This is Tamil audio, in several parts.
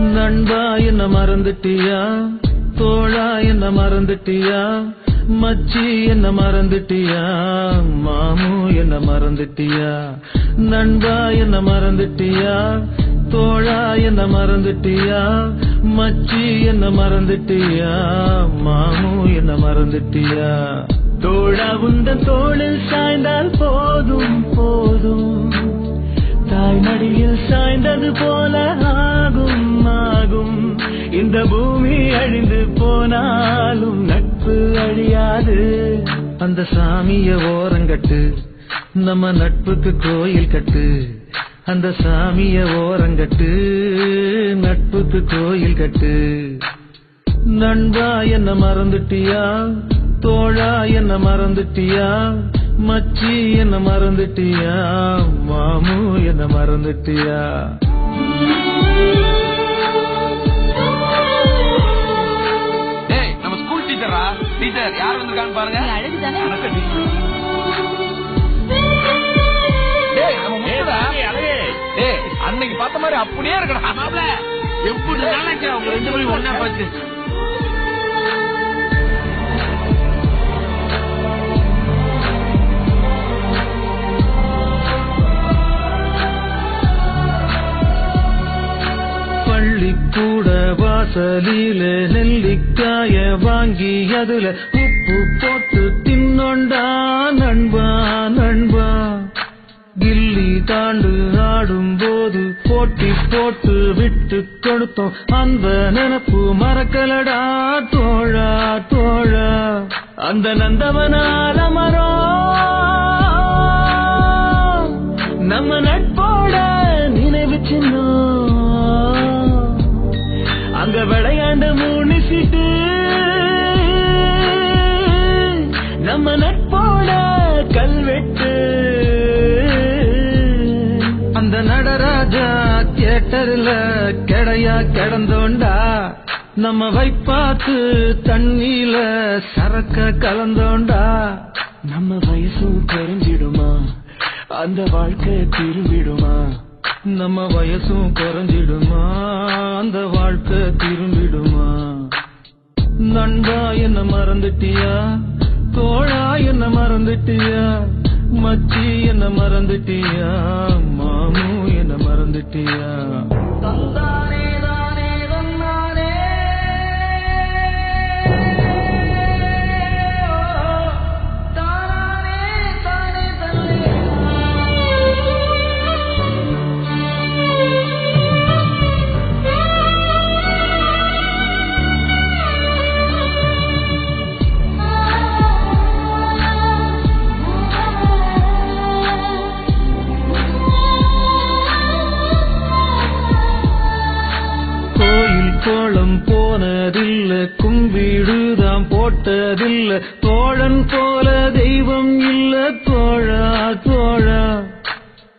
நண்பா என்ன மறந்துட்டியா? தோழா என்ன மறந்துட்டியா? மச்சி என்ன மறந்துட்டியா? மாமு என்ன மறந்துட்டியா? நண்பா என்ன மறந்துட்டியா? தோழா என்ன மறந்துட்டியா? மச்சி என்ன மறந்துட்டியா? மாமு என்ன மறந்துட்டியா? தோழா உந்த தோளில் சாய்ந்தால் போதும் போதும். தாய் மடியில் சாய்ந்தது போல ஆகும் ஆகும் இந்த பூமி அழிந்து போனாலும் நட்பு அழியாது. அந்த சாமிய ஓரங்கட்டு நம்ம நட்புக்கு கோயில் கட்டு. அந்த சாமிய ஓரங்கட்டு நட்புக்கு கோயில் கட்டு. நண்பா என்ன மறந்துட்டியா? தோழா என்ன மறந்துட்டியா? மச்சி என்ன மறந்துட்டியா? மாமு என்ன மறந்துட்டியா? டீச்சர் யார் வந்திருக்கான்னு பாருங்க. அன்னைக்கு பார்த்த மாதிரி அப்படியே இருக்கடா. எப்படி நாளைக்கு அவங்க ரெண்டு பேரும் ஒன்னா பார்த்து. பள்ளிக்கூட வாசலில நெல்லிக்காய வாங்கி அதுல உப்பு போட்டு தின்னொண்டா நண்பா நண்பா. கில்லி தாண்டு ஆடும் போது போட்டி போட்டு விட்டு கொடுத்தோம். அந்த நினப்பு மறக்கலடா தோழா தோழா. அந்த நந்தவனால மரம் அந்த நடராஜா தியேட்டர்ல கெடையா கிடந்தோண்டா. நம்ம வைப்பாத்து தண்ணியில சரக்க கலந்தோண்டா. நம்ம வயசும் குறைஞ்சிடுமா? அந்த வாழ்க்கை திரும்பிடுமா? நம்ம வயசும் குறைஞ்சிடுமா? அந்த வாழ்க்கை திரும்பிடுமா? நண்பா என்ன மறந்துட்டியா? தோழா என்ன மறந்துட்டியா? மச்சி என்ன மறந்துட்டியா? மாமு என்ன மறந்துட்டியா? கோலம் போனதில்ல கும்பிடுதான் போட்டதில்ல. தோழன் போல தெய்வம் இல்ல தோழா தோழா.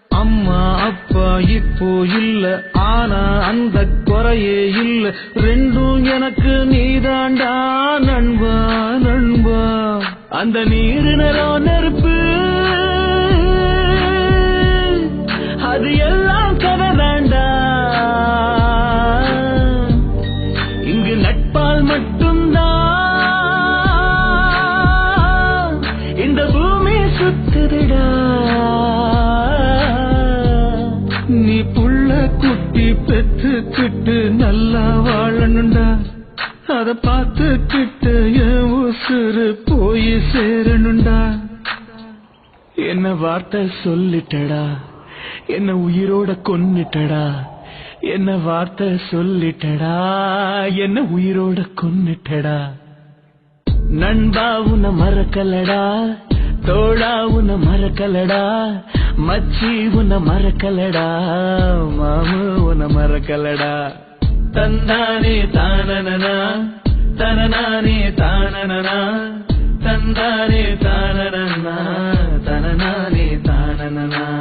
அம்மா அப்பா இப்போ இல்ல ஆனா அந்த குறையே இல்ல. ரெண்டும் எனக்கு நீதாண்டா நண்பா நண்பா. அந்த நீரு நிறம் நெருப்பு குட்டி பெற்றுக்கிட்டு நல்லா வாழணுண்டா அத பார்த்துக்கிட்டு என் உசுறு போய் சேரணுண்டா என்ன வார்த்தை சொல்லிட்டடா? என்ன உயிரோட கொன்னுட்டடா? என்ன வார்த்தை சொல்லிட்டடா? என்ன உயிரோட கொன்னுட்டடா? நண்பா உன மறக்கலடா. తోడా ఉన్న మరకలడా మచ్చి ఉన్న మరకలడా మామ ఉన్న మరకలడా. తన్నానే తానననా తననానే తానననా తందానే తాననన్నా తననానే తానననా.